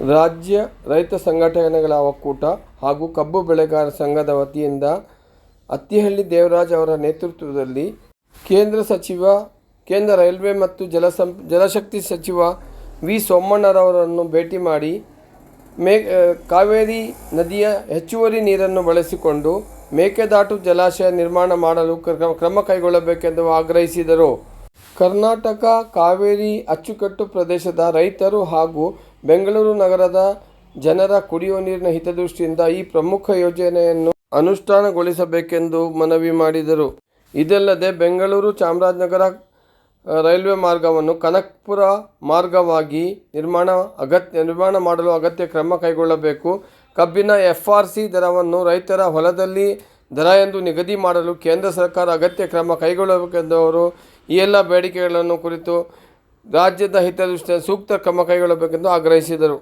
ರಾಜ್ಯ ರೈತ ಸಂಘಟನೆಗಳ ಒಕ್ಕೂಟ ಹಾಗೂ ಕಬ್ಬು ಬೆಳೆಗಾರ ಸಂಘದ ವತಿಯಿಂದ ಅತ್ತಿಹಳ್ಳಿ ದೇವರಾಜ್ ಅವರ ನೇತೃತ್ವದಲ್ಲಿ ಕೇಂದ್ರ ಸಚಿವ, ಕೇಂದ್ರ ರೈಲ್ವೆ ಮತ್ತು ಜಲಸಂ ಜಲಶಕ್ತಿ ಸಚಿವ ವಿ ಸೋಮಣ್ಣರವರನ್ನು ಭೇಟಿ ಮಾಡಿ ಮೇ ಕಾವೇರಿ ನದಿಯ ಹೆಚ್ಚುವರಿ ನೀರನ್ನು ಬಳಸಿಕೊಂಡು ಮೇಕೆದಾಟು ಜಲಾಶಯ ನಿರ್ಮಾಣ ಮಾಡಲು ಕ್ರ- ಕ್ರಮ ಕೈಗೊಳ್ಳಬೇಕೆಂದು ಆಗ್ರಹಿಸಿದರು. ಕರ್ನಾಟಕ ಕಾವೇರಿ ಅಚ್ಚುಕಟ್ಟು ಪ್ರದೇಶದ ರೈತರು ಹಾಗೂ ಬೆಂಗಳೂರು ನಗರದ ಜನರ ಕುಡಿಯುವ ನೀರಿನ ಹಿತದೃಷ್ಟಿಯಿಂದ ಈ ಪ್ರಮುಖ ಯೋಜನೆಯನ್ನು ಅನುಷ್ಠಾನಗೊಳಿಸಬೇಕೆಂದು ಮನವಿ ಮಾಡಿದರು. ಇದಲ್ಲದೆ ಬೆಂಗಳೂರು ಚಾಮರಾಜನಗರ ರೈಲ್ವೆ ಮಾರ್ಗವನ್ನು ಕನಕ್ಪುರ ಮಾರ್ಗವಾಗಿ ನಿರ್ಮಾಣ ಅಗತ್ಯ ನಿರ್ಮಾಣ ಮಾಡಲು ಅಗತ್ಯ ಕ್ರಮ ಕೈಗೊಳ್ಳಬೇಕು. ಕಬ್ಬಿನ ಎಫ್ ಆರ್ ಸಿ ದರವನ್ನು ರೈತರ ಹೊಲದಲ್ಲಿ ದರ ಎಂದು ನಿಗದಿ ಮಾಡಲು ಕೇಂದ್ರ ಸರ್ಕಾರ ಅಗತ್ಯ ಕ್ರಮ ಕೈಗೊಳ್ಳಬೇಕೆಂದು ಅವರು ಈ ಎಲ್ಲ ಬೇಡಿಕೆಗಳನ್ನು ಕುರಿತು ರಾಜ್ಯದ ಹಿತದೃಷ್ಟಿಯ ಸೂಕ್ತ ಕ್ರಮ ಕೈಗೊಳ್ಳಬೇಕೆಂದು ಆಗ್ರಹಿಸಿದರು.